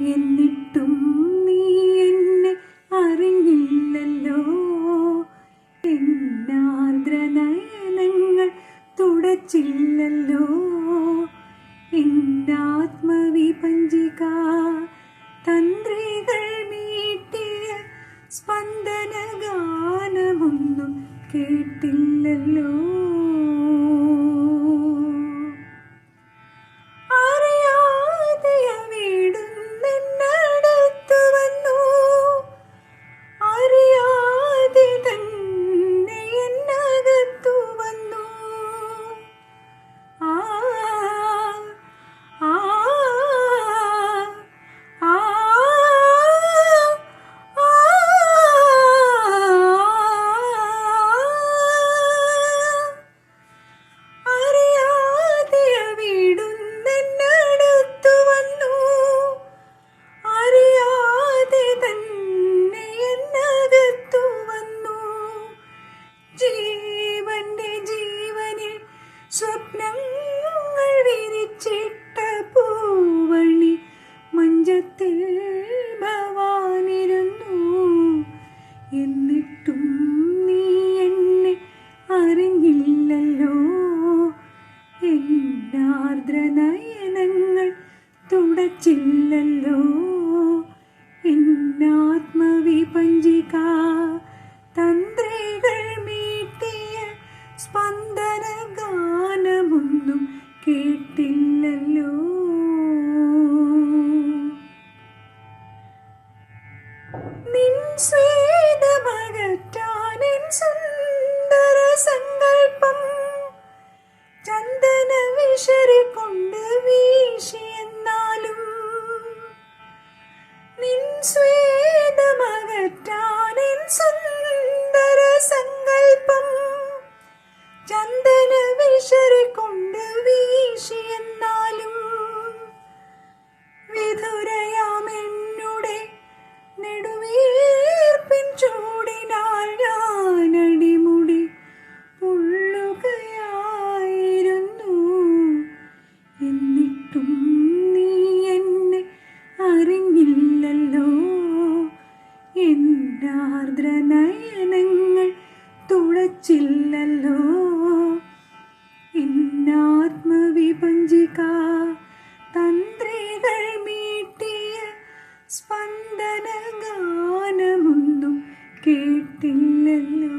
എന്നിട്ടും നീ എന്നെ അറിഞ്ഞില്ലല്ലോ. എന്നാർദ്രനയനങ്ങൾ തുടച്ചില്ലല്ലോ. എന്നാത്മവിപഞ്ചിക തന്ത്രികൾ മീട്ടിയ സ്പന്ദന ഗാനമൊന്നും കേട്ടില്ലല്ലോ. തുടച്ചില്ലല്ലോ എന്നാത്മവിപഞ്ചിക തന്ത്രികൾ മീട്ടിയ സ്പന്ദന ഗാനമൊന്നും കേട്ടില്ലല്ലോ. നിൻ സ്വേദമകറ്റാനിൻ നിൻ സ്വേദമകറ്റാനിൻ സുന്ദര നയനങ്ങൾ തുളച്ചില്ലല്ലോ. ഇന്നാത്മവിപഞ്ചിക തന്ത്രികൾ മീട്ടിയ സ്പന്ദന ഗാനമൊന്നും കേട്ടില്ലല്ലോ.